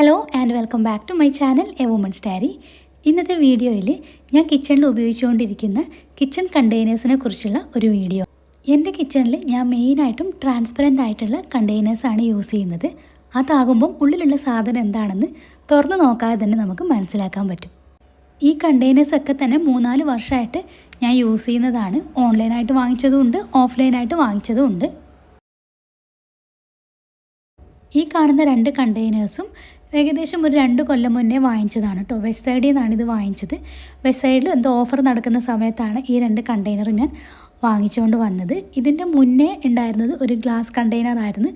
Hello and welcome back to my channel a women's diary ഇന്നത്തെ വീഡിയോയിൽ ഞാൻ കിച്ചണിൽ ഉപയോഗിച്ചുകൊണ്ടിരിക്കുന്ന കിച്ചൺ കണ്ടെയ്നേഴ്സിനെ കുറിച്ചുള്ള ഒരു വീഡിയോ. എന്റെ കിച്ചണിൽ ഞാൻ മെയിനായിട്ടും ട്രാൻസ്പെറന്റ് ആയിട്ടുള്ള കണ്ടെയ്നേഴ്സാണ് യൂസ് ചെയ്യുന്നത്. അതാകുമ്പം ഉള്ളിലുള്ള സാധനം എന്താണെന്ന് തുറന്നു നോക്കാതെ തന്നെ നമുക്ക് മനസ്സിലാക്കാൻ പറ്റും. ഈ കണ്ടെയ്നേഴ്സൊക്കെ തന്നെ മൂന്നാൽ വർഷമായിട്ട് ഞാൻ യൂസ് ചെയ്യുന്നതാണ്. ഓൺലൈനായിട്ട് വാങ്ങിച്ചതും ഉണ്ട് ഓഫ്ലൈനായിട്ട് വാങ്ങിച്ചതും ഉണ്ട് ഈ കാണുന്ന രണ്ട് കണ്ടെയ്നേഴ്സും ഏകദേശം ഒരു രണ്ട് കൊല്ലം മുന്നേ വാങ്ങിച്ചതാണ് കേട്ടോ വെസ്റ്റ് സൈഡിൽ നിന്നാണ് ഇത് വാങ്ങിച്ചത്. വെസ്റ്റ് സൈഡിൽ എന്തോ ഓഫർ നടക്കുന്ന സമയത്താണ് ഈ രണ്ട് കണ്ടെയ്നർ ഞാൻ വാങ്ങിച്ചുകൊണ്ട് വന്നത്. ഇതിന്റെ മുന്നേ ഉണ്ടായിരുന്നത് ഒരു ഗ്ലാസ് കണ്ടെയ്നർ ആയിരുന്നു.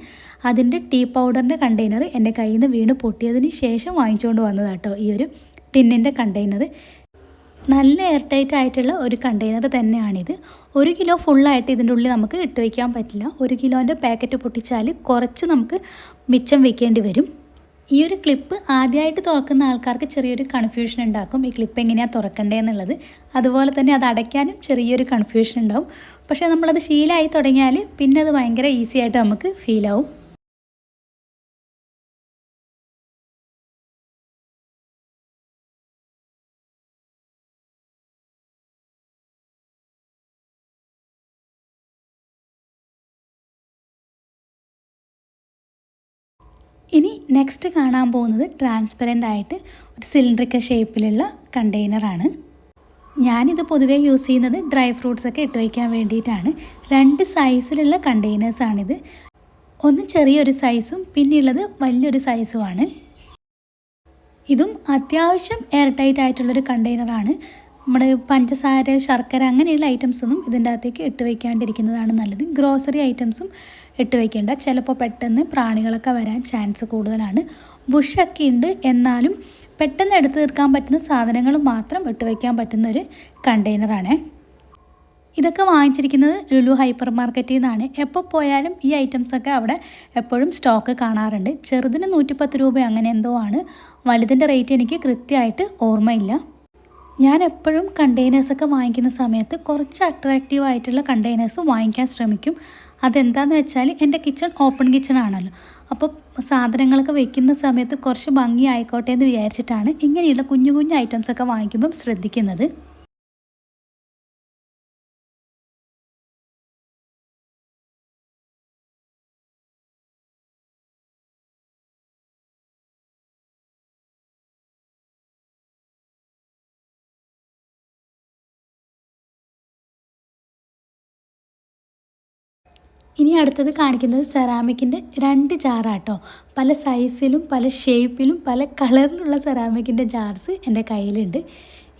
അതിന്റെ ടീ പൗഡറിന്റെ കണ്ടെയ്നർ എന്റെ കയ്യിൽ നിന്ന് വീണ് പൊട്ടിയതിന് ശേഷം വാങ്ങിച്ചുകൊണ്ട് വന്നതാട്ടോ ഈ ഒരു തിന്നിന്റെ കണ്ടെയ്നർ നല്ല എയർ ടൈറ്റ് ആയിട്ടുള്ള ഒരു കണ്ടെയ്നർ തന്നെയാണിത്. ഒരു കിലോ ഫുള്ളായിട്ട് ഇതിന്റെ ഉള്ളിൽ നമുക്ക് ഇട്ട് വയ്ക്കാൻ പറ്റില്ല. ഒരു കിലോന്റെ പാക്കറ്റ് പൊട്ടിച്ചാൽ കുറച്ച് നമുക്ക് മിച്ചം വയ്ക്കേണ്ടി വരും. ഈ ഒരു ക്ലിപ്പ് ആദ്യമായിട്ട് തുറക്കുന്ന ആൾക്കാർക്ക് ചെറിയൊരു കൺഫ്യൂഷൻ ഉണ്ടാക്കും. ഈ ക്ലിപ്പ് എങ്ങനെയാണ് തുറക്കേണ്ടതെന്നുള്ളത് അതുപോലെ തന്നെ അത് അടയ്ക്കാനും ചെറിയൊരു കൺഫ്യൂഷൻ ഉണ്ടാവും. പക്ഷേ നമ്മളത് ശീലമായി തുടങ്ങിയാൽ പിന്നെ അത് ഭയങ്കര ഈസി ആയിട്ട് നമുക്ക് ഫീൽ നെക്സ്റ്റ് കാണാൻ പോകുന്നത് ട്രാൻസ്പെറന്റ് ആയിട്ട് ഒരു സിലിണ്ടറിക്കൽ ഷേപ്പിലുള്ള കണ്ടെയ്നറാണ് ഞാനിത് പൊതുവേ യൂസ് ചെയ്യുന്നത് ഡ്രൈ ഫ്രൂട്ട്സ് ഒക്കെ ഇട്ട് വയ്ക്കാൻ വേണ്ടിയിട്ടാണ്. രണ്ട് സൈസിലുള്ള കണ്ടെയ്നേഴ്സാണിത് ഒന്ന് ചെറിയൊരു സൈസും പിന്നെയുള്ളത് വലിയൊരു സൈസുമാണ് ഇതും അത്യാവശ്യം എയർ ടൈറ്റ് ആയിട്ടുള്ളൊരു കണ്ടെയ്നറാണ് നമ്മുടെ പഞ്ചസാര ശർക്കര അങ്ങനെയുള്ള ഐറ്റംസൊന്നും ഇതിന്റെ അകത്തേക്ക് ഇട്ട് വയ്ക്കാണ്ടിരിക്കുന്നതാണ് നല്ലത്. ഗ്രോസറി ഐറ്റംസും ഇട്ട് വയ്ക്കേണ്ട ചിലപ്പോൾ പെട്ടെന്ന് പ്രാണികളൊക്കെ വരാൻ ചാൻസ് കൂടുതലാണ്. ബുഷൊക്കെ ഉണ്ട്. എന്നാലും പെട്ടെന്ന് എടുത്തു തീർക്കാൻ പറ്റുന്ന സാധനങ്ങൾ മാത്രം ഇട്ട് വയ്ക്കാൻ പറ്റുന്ന ഒരു കണ്ടെയ്നറാണ് ഇതൊക്കെ വാങ്ങിച്ചിരിക്കുന്നത് ലുലു ഹൈപ്പർ മാർക്കറ്റിൽ നിന്നാണ്. എപ്പോൾ പോയാലും ഈ ഐറ്റംസൊക്കെ അവിടെ എപ്പോഴും സ്റ്റോക്ക് കാണാറുണ്ട്. ചെറുതിന് നൂറ്റിപ്പത്ത് രൂപ അങ്ങനെ എന്തോ ആണ്. വലുതിന്റെ റേറ്റ് എനിക്ക് കൃത്യമായിട്ട് ഓർമ്മയില്ല. ഞാൻ എപ്പോഴും കണ്ടെയ്നേഴ്സൊക്കെ വാങ്ങിക്കുന്ന സമയത്ത് കുറച്ച് അട്രാക്റ്റീവ് ആയിട്ടുള്ള കണ്ടെയ്നേഴ്സ് വാങ്ങിക്കാൻ ശ്രമിക്കും. അതെന്താണെന്ന് വെച്ചാൽ എന്റെ കിച്ചൺ ഓപ്പൺ കിച്ചൺ ആണല്ലോ. അപ്പോൾ സാധനങ്ങളൊക്കെ വെക്കുന്ന സമയത്ത് കുറച്ച് ഭംഗി ആയിക്കോട്ടെ എന്ന് വിചാരിച്ചിട്ടാണ് ഇങ്ങനെയുള്ള കുഞ്ഞു കുഞ്ഞു ഐറ്റംസൊക്കെ വാങ്ങിക്കുമ്പം ശ്രദ്ധിക്കുന്നത്. ഇനി അടുത്തത് കാണിക്കുന്നത് സെറാമിക്കിന്റെ രണ്ട് ജാറാട്ടോ. പല സൈസിലും പല ഷേപ്പിലും പല കളറിലുള്ള സെറാമിക്കിന്റെ ജാർസ് എന്റെ കയ്യിലുണ്ട്.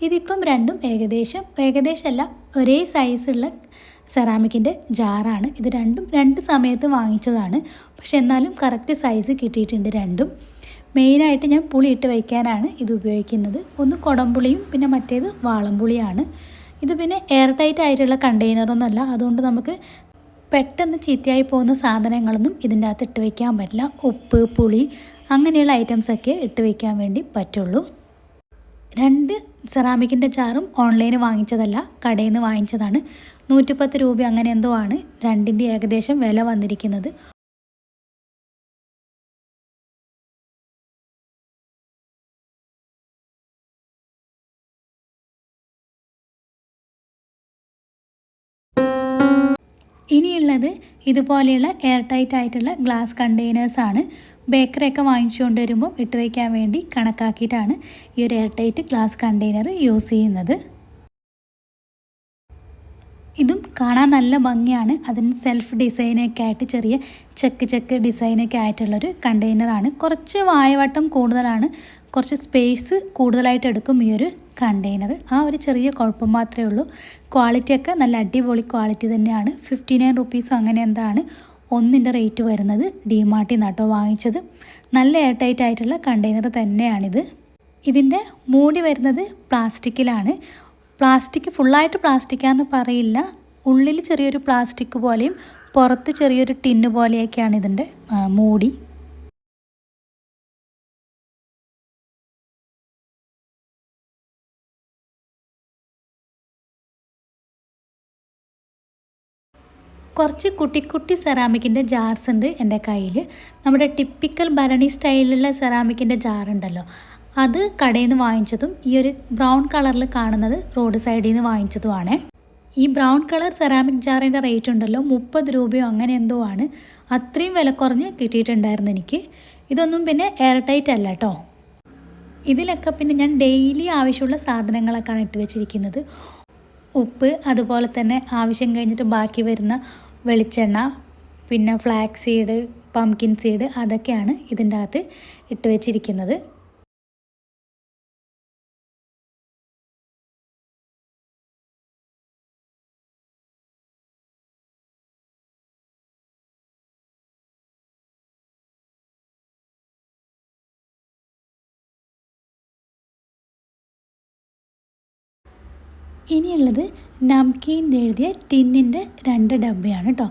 ഇതിപ്പം രണ്ടും ഏകദേശം ഏകദേശമല്ല ഒരേ സൈസുള്ള സെറാമിക്കിന്റെ ജാറാണ്. ഇത് രണ്ടും രണ്ട് സമയത്ത് വാങ്ങിച്ചതാണ്. പക്ഷെ എന്നാലും കറക്റ്റ് സൈസ് കിട്ടിയിട്ടുണ്ട് രണ്ടും. മെയിനായിട്ട് ഞാൻ പുളി ഇട്ട് വയ്ക്കാനാണ് ഇത് ഉപയോഗിക്കുന്നത്. ഒന്ന് കുടംപുളിയും പിന്നെ മറ്റേത് വാളംപുളിയാണ്. ഇത് പിന്നെ എയർ ടൈറ്റ് ആയിട്ടുള്ള കണ്ടെയ്നറൊന്നുമല്ല അതുകൊണ്ട് നമുക്ക് പെട്ടെന്ന് ചീത്തയായി പോകുന്ന സാധനങ്ങളൊന്നും ഇതിന്റെ അകത്ത് ഇട്ട് വയ്ക്കാൻ പറ്റില്ല. ഉപ്പ് പുളി അങ്ങനെയുള്ള ഐറ്റംസൊക്കെ ഇട്ട് വയ്ക്കാൻ വേണ്ടി പറ്റുള്ളൂ. രണ്ട് സെറാമിക്കിന്റെ ചാറും ഓൺലൈനിൽ വാങ്ങിച്ചതല്ല കടയിൽ നിന്ന് വാങ്ങിച്ചതാണ്. നൂറ്റിപ്പത്ത് രൂപ അങ്ങനെ എന്തോ ആണ്. രണ്ടിന്റെ ഏകദേശം വില വന്നിരിക്കുന്നത്. ഇനിയുള്ളത് ഇതുപോലെയുള്ള എയർ ടൈറ്റ് ആയിട്ടുള്ള ഗ്ലാസ് കണ്ടെയ്നേഴ്സാണ് ബേക്കറിയൊക്കെ വാങ്ങിച്ചുകൊണ്ട് വരുമ്പോൾ ഇട്ട് വയ്ക്കാൻ വേണ്ടി കണക്കാക്കിയിട്ടാണ് ഈ ഒരു air tight glass container use ചെയ്യുന്നത് ഇതും കാണാൻ നല്ല ഭംഗിയാണ്. അതിന് സെൽഫ് ഡിസൈനൊക്കെ ആയിട്ട് ചെറിയ ചെക്ക് ചെക്ക് ഡിസൈനൊക്കെ ആയിട്ടുള്ളൊരു കണ്ടെയ്നറാണ് കുറച്ച് വായവട്ടം കൂടുതലാണ്. കുറച്ച് സ്പേസ് കൂടുതലായിട്ട് എടുക്കും ഈ ഒരു കണ്ടെയ്നർ ആ ഒരു ചെറിയ കുഴപ്പം മാത്രമേ ഉള്ളൂ. ക്വാളിറ്റിയൊക്കെ നല്ല അടിപൊളി ക്വാളിറ്റി തന്നെയാണ്. ഫിഫ്റ്റി നയൻ റുപ്പീസ് അങ്ങനെ എന്താണ് ഒന്നിന്റെ റേറ്റ് വരുന്നത് ഡിമാർട്ടിൽ നിന്നാട്ടോ വാങ്ങിച്ചത്. നല്ല എയർ ടൈറ്റ് ആയിട്ടുള്ള കണ്ടെയ്നർ തന്നെയാണിത്. ഇതിന്റെ മൂടി വരുന്നത് പ്ലാസ്റ്റിക്കിലാണ് പ്ലാസ്റ്റിക് ഫുള്ളായിട്ട് പ്ലാസ്റ്റിക്കാന്ന് പറയില്ല. ഉള്ളിൽ ചെറിയൊരു പ്ലാസ്റ്റിക് പോലെയും പുറത്ത് ചെറിയൊരു ടിന്ന് പോലെയൊക്കെയാണ് ഇതിന്റെ മൂടി. കുറച്ച് കുട്ടി കുട്ടി സെറാമിക്കിന്റെ ജാർസ് ഉണ്ട് എന്റെ കയ്യിൽ നമ്മുടെ ടിപ്പിക്കൽ ഭരണി സ്റ്റൈലിലുള്ള സെറാമിക്കിന്റെ ജാർ ഉണ്ടല്ലോ. അത് കടയിൽ നിന്ന് വാങ്ങിച്ചതും ഈ ഒരു ബ്രൗൺ കളറിൽ കാണുന്നത് റോഡ് സൈഡിൽ നിന്ന് വാങ്ങിച്ചതുമാണ് ഈ ബ്രൗൺ കളർ സെറാമിക് ജാറിന്റെ റേറ്റ് ഉണ്ടല്ലോ മുപ്പത് രൂപയോ അങ്ങനെ എന്തോ ആണ്. അത്രയും വില കുറഞ്ഞ് കിട്ടിയിട്ടുണ്ടായിരുന്നു എനിക്ക്. ഇതൊന്നും പിന്നെ എയർ ടൈറ്റ് അല്ല കേട്ടോ ഇതിലൊക്കെ പിന്നെ ഞാൻ ഡെയിലി ആവശ്യമുള്ള സാധനങ്ങളൊക്കെയാണ് ഇട്ട് വെച്ചിരിക്കുന്നത്. ഉപ്പ് അതുപോലെ തന്നെ ആവശ്യം കഴിഞ്ഞിട്ട് ബാക്കി വരുന്ന വെളിച്ചെണ്ണ പിന്നെ ഫ്ലാക്സ് സീഡ് പംകിൻ സീഡ് അതൊക്കെയാണ് ഇതിന്റെ അകത്ത് ഇട്ട് വെച്ചിരിക്കുന്നത്. ഇനിയുള്ളത് നംകീന്റെ എഴുതിയ ടിന്നിന്റെ രണ്ട് ഡബ്ബയാണ് കേട്ടോ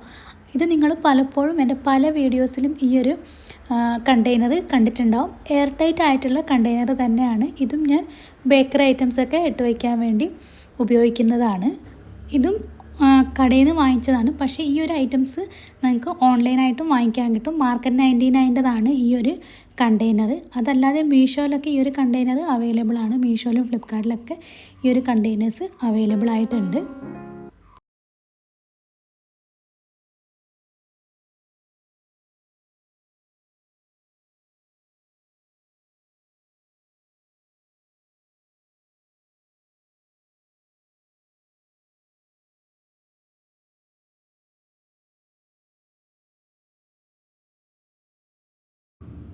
ഇത് നിങ്ങൾ പലപ്പോഴും എന്റെ പല വീഡിയോസിലും ഈ ഒരു കണ്ടെയ്നർ കണ്ടിട്ടുണ്ടാവും. എയർ ടൈറ്റ് ആയിട്ടുള്ള കണ്ടെയ്നർ തന്നെയാണ്. ഇതും ഞാൻ ബേക്കറി ഐറ്റംസൊക്കെ ഇട്ട് വയ്ക്കാൻ വേണ്ടി ഉപയോഗിക്കുന്നതാണ്. ഇതും കടയിൽ നിന്ന് വാങ്ങിച്ചതാണ്. പക്ഷേ ഈ ഒരു ഐറ്റംസ് നിങ്ങൾക്ക് ഓൺലൈനായിട്ടും വാങ്ങിക്കാൻ കിട്ടും. മാർക്കറ്റ് നയന്റി നയന്റെതാണ് ഈ ഒരു കണ്ടെയ്നർ അതല്ലാതെ മീഷോയിലൊക്കെ ഈ ഒരു കണ്ടെയ്നർ അവൈലബിൾ ആണ്. മീഷോയിലും ഫ്ലിപ്കാർട്ടിലൊക്കെ ഈ ഒരു കണ്ടെയ്നേഴ്സ് അവൈലബിൾ ആയിട്ടുണ്ട്.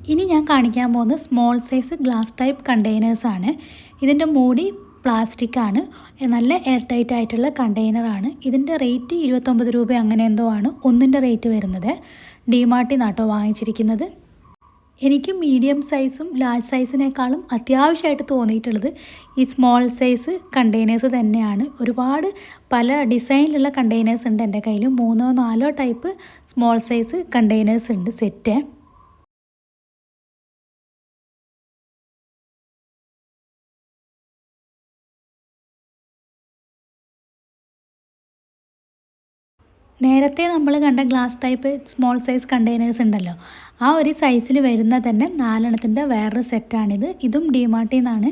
ഇനി ഞാൻ കാണിക്കാൻ പോകുന്നത് സ്മോൾ സൈസ് ഗ്ലാസ് ടൈപ്പ് കണ്ടെയ്നേഴ്സാണ് ഇതിന്റെ മൂടി പ്ലാസ്റ്റിക് ആണ്. നല്ല എയർ ടൈറ്റ് ആയിട്ടുള്ള കണ്ടെയ്നറാണ് ഇതിന്റെ റേറ്റ് ഇരുപത്തൊമ്പത് രൂപ അങ്ങനെ എന്തോ ആണ് ഒന്നിന്റെ റേറ്റ് വരുന്നത്. ഡിമാർട്ടിൽ നാട്ടോ വാങ്ങിച്ചിരിക്കുന്നത്. എനിക്ക് മീഡിയം സൈസും ലാർജ് സൈസിനേക്കാളും അത്യാവശ്യമായിട്ട് തോന്നിയിട്ടുള്ളത് ഈ സ്മോൾ സൈസ് കണ്ടെയ്നേഴ്സ് തന്നെയാണ്. ഒരുപാട് പല ഡിസൈനിലുള്ള കണ്ടെയ്നേഴ്സ് ഉണ്ട് എന്റെ കയ്യിൽ മൂന്നോ നാലോ ടൈപ്പ് സ്മോൾ സൈസ് കണ്ടെയ്നേഴ്സ് ഉണ്ട് സെറ്റ് നേരത്തെ നമ്മൾ കണ്ട glass type small size containers ഉണ്ടല്ലോ. ആ ഒരു സൈസിൽ വരുന്ന തന്നെ നാലെണ്ണത്തിന്റെ വേറൊരു സെറ്റാണിത് ഇതും ഡിമാർട്ടിൽ നിന്നാണ്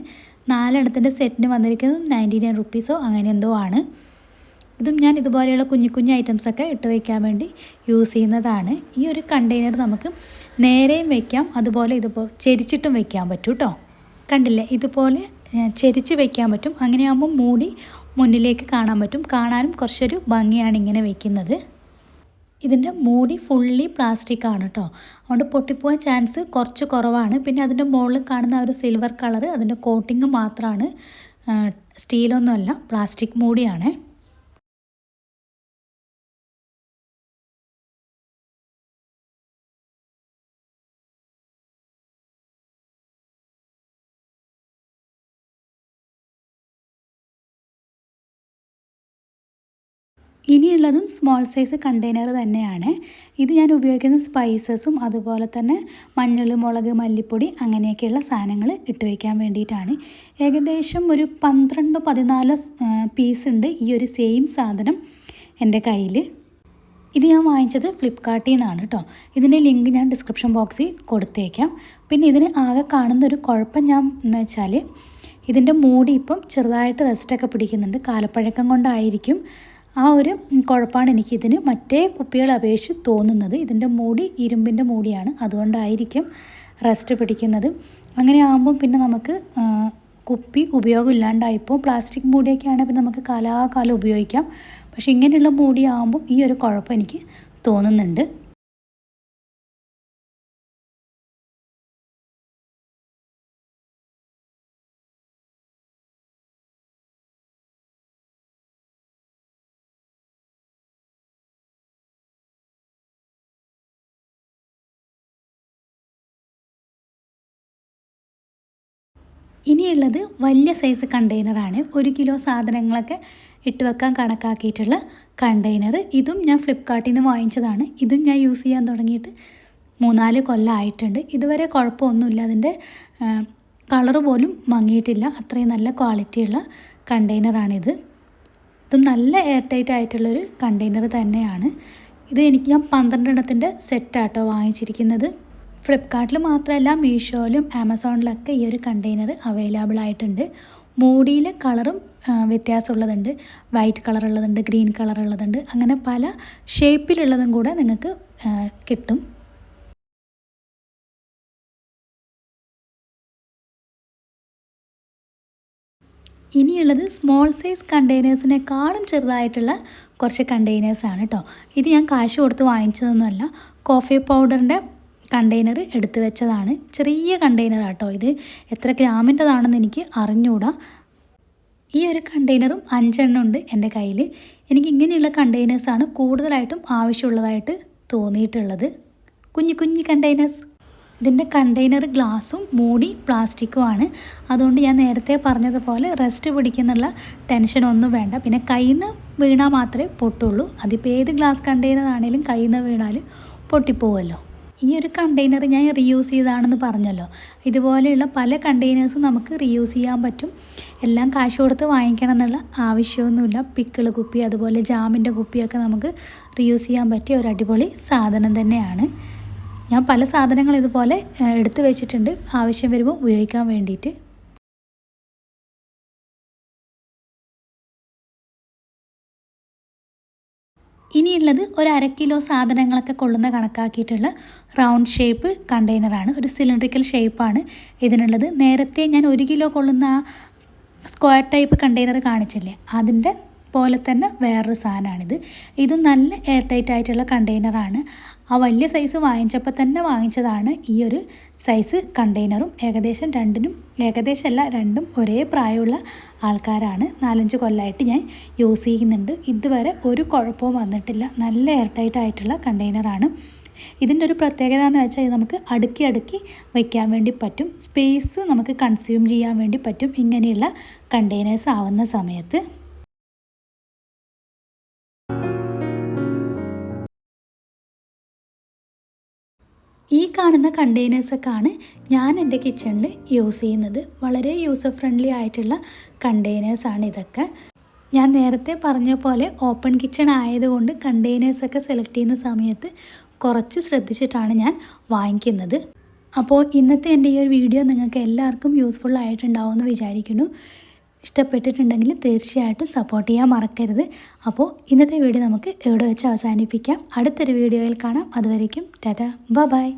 നാലെണ്ണത്തിന്റെ സെറ്റിന് വന്നിരിക്കുന്നത് നയന്റി നയൻ റുപ്പീസോ അങ്ങനെ എന്തോ ആണ്. ഇതും ഞാൻ ഇതുപോലെയുള്ള കുഞ്ഞു കുഞ്ഞു ഐറ്റംസൊക്കെ ഇട്ട് വയ്ക്കാൻ വേണ്ടി യൂസ് ചെയ്യുന്നതാണ്. ഈ ഒരു കണ്ടെയ്നർ നമുക്ക് നേരെയും വയ്ക്കാം അതുപോലെ ഇതുപോലെ ചെരിച്ചിട്ടും വയ്ക്കാൻ പറ്റും കേട്ടോ കണ്ടില്ലേ? ഇതുപോലെ ചെരിച്ച് വയ്ക്കാൻ പറ്റും. അങ്ങനെയാകുമ്പോൾ മൂടി മുന്നിലേക്ക് കാണാൻ പറ്റും. കാണാനും കുറച്ചൊരു ഭംഗിയാണ് ഇങ്ങനെ വെക്കുന്നത്. ഇതിന്റെ മൂടി ഫുള്ളി പ്ലാസ്റ്റിക് ആണ് കേട്ടോ അതുകൊണ്ട് പൊട്ടിപ്പോകാൻ ചാൻസ് കുറച്ച് കുറവാണ്. പിന്നെ അതിന്റെ മുകളിൽ കാണുന്ന ഒരു സിൽവർ കളർ അതിന്റെ കോട്ടിങ് മാത്രമാണ് സ്റ്റീലൊന്നുമല്ല പ്ലാസ്റ്റിക് മൂടിയാണ്. ഇനിയുള്ളതും സ്മോൾ സൈസ് കണ്ടെയ്നർ തന്നെയാണ്. ഇത് ഞാൻ ഉപയോഗിക്കുന്ന സ്പൈസസും അതുപോലെ തന്നെ മഞ്ഞൾ മുളക് മല്ലിപ്പൊടി അങ്ങനെയൊക്കെയുള്ള സാധനങ്ങൾ ഇട്ട് വയ്ക്കാൻ വേണ്ടിയിട്ടാണ്. ഏകദേശം ഒരു പന്ത്രണ്ടോ പതിനാലോ പീസ് ഉണ്ട് ഈ ഒരു സെയിം സാധനം എന്റെ കയ്യിൽ. ഇത് ഞാൻ വാങ്ങിച്ചത് ഫ്ലിപ്കാർട്ടിൽ നിന്നാണ് കേട്ടോ. ഇതിന്റെ ലിങ്ക് ഞാൻ ഡിസ്ക്രിപ്ഷൻ ബോക്സിൽ കൊടുത്തേക്കാം. പിന്നെ ഇതിന് ആകെ കാണുന്ന ഒരു കുഴപ്പം ഞാൻ എന്ന് വെച്ചാൽ ഇതിന്റെ മൂടി ഇപ്പം ചെറുതായിട്ട് റെസ്റ്റൊക്കെ പിടിക്കുന്നുണ്ട്. കാലപ്പഴക്കം കൊണ്ടായിരിക്കും. ആ ഒരു കുഴപ്പമാണ് എനിക്കിതിന് മറ്റേ കുപ്പികളെ അപേക്ഷിച്ച് തോന്നുന്നത്. ഇതിന്റെ മൂടി ഇരുമ്പിന്റെ മൂടിയാണ്. അതുകൊണ്ടായിരിക്കും റെസ്റ്റ് പിടിക്കുന്നത്. അങ്ങനെ ആകുമ്പം പിന്നെ നമുക്ക് കുപ്പി ഉപയോഗം ഇല്ലാണ്ടായിപ്പോൾ പ്ലാസ്റ്റിക് മൂടിയൊക്കെ ആണെങ്കിൽ പിന്നെ നമുക്ക് കാലാകാലം ഉപയോഗിക്കാം. പക്ഷേ ഇങ്ങനെയുള്ള മൂടി ആകുമ്പോൾ ഈ ഒരു കുഴപ്പം എനിക്ക് തോന്നുന്നുണ്ട്. ഇനിയുള്ളത് വലിയ സൈസ് കണ്ടെയ്നറാണ് ഒരു കിലോ സാധനങ്ങളൊക്കെ ഇട്ട് വെക്കാൻ കണക്കാക്കിയിട്ടുള്ള കണ്ടെയ്നർ ഇതും ഞാൻ ഫ്ലിപ്കാർട്ടിൽ നിന്ന് വാങ്ങിച്ചതാണ്. ഇതും ഞാൻ യൂസ് ചെയ്യാൻ തുടങ്ങിയിട്ട് മൂന്നാൽ കൊല്ലമായിട്ടുണ്ട് ഇതുവരെ കുഴപ്പമൊന്നുമില്ല. അതിന്റെ കളർ പോലും മങ്ങിയിട്ടില്ല. അത്രയും നല്ല ക്വാളിറ്റിയുള്ള കണ്ടെയ്നറാണിത് ഇതും. നല്ല എയർ ടൈറ്റ് ആയിട്ടുള്ളൊരു കണ്ടെയ്നർ തന്നെയാണ്. ഇത് എനിക്ക് ഞാൻ പന്ത്രണ്ടെണ്ണത്തിന്റെ സെറ്റാട്ടോ വാങ്ങിച്ചിരിക്കുന്നത്. ഫ്ലിപ്കാർട്ടിൽ മാത്രമല്ല മീഷോയിലും ആമസോണിലൊക്കെ ഈ ഒരു കണ്ടെയ്നർ അവൈലബിൾ ആയിട്ടുണ്ട്. മൂടിയിൽ കളറും വ്യത്യാസമുള്ളതുണ്ട്. വൈറ്റ് കളർ ഉള്ളതുണ്ട് ഗ്രീൻ കളർ ഉള്ളതുണ്ട്. അങ്ങനെ പല ഷേപ്പിലുള്ളതും കൂടെ നിങ്ങൾക്ക് കിട്ടും. ഇനിയുള്ളത് സ്മോൾ സൈസ് കണ്ടെയ്നേഴ്സിനേക്കാളും ചെറുതായിട്ടുള്ള കുറച്ച് കണ്ടെയ്നേഴ്സാണ് കേട്ടോ ഇത് ഞാൻ കാശ് കൊടുത്ത് വാങ്ങിച്ചതൊന്നുമല്ല. കോഫി പൗഡറിന്റെ കണ്ടെയ്നർ എടുത്തു വെച്ചതാണ്. ചെറിയ കണ്ടെയ്നർ ആട്ടോ ഇത്. എത്ര ഗ്രാമിന്റെതാണെന്ന് എനിക്ക് അറിഞ്ഞുകൂടാ ഈ ഒരു കണ്ടെയ്നറും അഞ്ചെണ്ണം ഉണ്ട് എന്റെ കയ്യിൽ. എനിക്ക് ഇങ്ങനെയുള്ള കണ്ടെയ്നേഴ്സാണ് കൂടുതലായിട്ടും ആവശ്യമുള്ളതായിട്ട് തോന്നിയിട്ടുള്ളത്. കുഞ്ഞു കുഞ്ഞു കണ്ടെയ്നേഴ്സ്. ഇതിന്റെ കണ്ടെയ്നർ ഗ്ലാസും മൂടി പ്ലാസ്റ്റിക്കുമാണ് അതുകൊണ്ട് ഞാൻ നേരത്തെ പറഞ്ഞതുപോലെ റെസ്റ്റ് പിടിക്കുന്നുള്ള ടെൻഷനൊന്നും വേണ്ട. പിന്നെ കയ്യിൽ നിന്ന് വീണാൽ മാത്രമേ പൊട്ടുള്ളൂ. അതിപ്പോൾ ഏത് ഗ്ലാസ് കണ്ടെയ്നർ ആണെങ്കിലും കയ്യിൽ നിന്ന് വീണാൽ പൊട്ടിപ്പോവുമല്ലോ ഈ ഒരു കണ്ടെയ്നർ ഞാൻ റീയൂസ് ചെയ്താണെന്ന് പറഞ്ഞല്ലോ. ഇതുപോലെയുള്ള പല കണ്ടെയ്നേഴ്സും നമുക്ക് റീയൂസ് ചെയ്യാൻ പറ്റും. എല്ലാം കാശ് കൊടുത്ത് വാങ്ങിക്കണം എന്നുള്ള ആവശ്യമൊന്നുമില്ല. പിക്കിൾ കുപ്പി അതുപോലെ ജാമിന്റെ കുപ്പിയൊക്കെ നമുക്ക് റീയൂസ് ചെയ്യാൻ പറ്റിയ ഒരു അടിപൊളി സാധനം തന്നെയാണ്. ഞാൻ പല സാധനങ്ങൾ ഇതുപോലെ എടുത്തു വെച്ചിട്ടുണ്ട്. ആവശ്യം വരുമ്പോൾ ഉപയോഗിക്കാൻ വേണ്ടിയിട്ട്. ഇനിയുള്ളത് ഒരു അര കിലോ സാധനങ്ങളൊക്കെ കൊള്ളുന്ന കണക്കാക്കിയിട്ടുള്ള റൗണ്ട് ഷേപ്പ് കണ്ടെയ്നറാണ് ഒരു സിലിണ്ടറിക്കൽ ഷേപ്പാണ് ഇതിനുള്ളത്. നേരത്തെ ഞാൻ ഒരു കിലോ കൊള്ളുന്ന സ്ക്വയർ ടൈപ്പ് കണ്ടെയ്നർ കാണിച്ചില്ലേ? അതിന്റെ പോലെ തന്നെ വേറൊരു സാധനമാണിത്. ഇത് നല്ല എയർ ടൈറ്റ് ആയിട്ടുള്ള കണ്ടെയ്നറാണ്. ആ വലിയ സൈസ് വാങ്ങിച്ചപ്പോൾ തന്നെ വാങ്ങിച്ചതാണ്. ഈ ഒരു സൈസ് കണ്ടെയ്നറും ഏകദേശം രണ്ടിനും ഏകദേശം അല്ല രണ്ടും ഒരേ പ്രായമുള്ള ആൾക്കാരാണ്. നാലഞ്ച് കൊല്ലമായിട്ട് ഞാൻ യൂസ് ചെയ്യുന്നുണ്ട്. ഇതുവരെ ഒരു കുഴപ്പവും വന്നിട്ടില്ല. നല്ല എയർ ടൈറ്റ് ആയിട്ടുള്ള കണ്ടെയ്നറാണ്. ഇതിന്റെ ഒരു പ്രത്യേകത എന്ന് വെച്ചാൽ ഇത് നമുക്ക് അടുക്കി അടുക്കി വയ്ക്കാൻ വേണ്ടി പറ്റും. സ്പേസ് നമുക്ക് കൺസ്യൂം ചെയ്യാൻ വേണ്ടി പറ്റും. ഇങ്ങനെയുള്ള കണ്ടെയ്നേഴ്സ് ആവുന്ന സമയത്ത്. ഈ കാണുന്ന കണ്ടെയ്നേഴ്സൊക്കെയാണ് ഞാൻ എന്റെ കിച്ചണിൽ യൂസ് ചെയ്യുന്നത്. വളരെ യൂസർ ഫ്രണ്ട്ലി ആയിട്ടുള്ള കണ്ടെയ്നേഴ്സാണ് ഇതൊക്കെ. ഞാൻ നേരത്തെ പറഞ്ഞ പോലെ ഓപ്പൺ കിച്ചൺ ആയതുകൊണ്ട് കണ്ടെയ്നേഴ്സൊക്കെ സെലക്ട് ചെയ്യുന്ന സമയത്ത് കുറച്ച് ശ്രദ്ധിച്ചിട്ടാണ് ഞാൻ വാങ്ങിക്കുന്നത്. അപ്പോൾ ഇന്നത്തെ എന്റെ ഈ ഒരു വീഡിയോ നിങ്ങൾക്ക് എല്ലാവർക്കും യൂസ്ഫുൾ ആയിട്ടുണ്ടാവുമെന്ന് വിചാരിക്കുന്നു. ഇഷ്ടപ്പെട്ടിട്ടുണ്ടെങ്കിൽ തീർച്ചയായിട്ടും സപ്പോർട്ട് ചെയ്യാൻ മറക്കരുത്. അപ്പോൾ ഇന്നത്തെ വീഡിയോ നമുക്ക് എവിടെ വെച്ച് അവസാനിപ്പിക്കാം? അടുത്തൊരു വീഡിയോയിൽ കാണാം. അതുവരേക്കും ടാറ്റ ബ ബൈ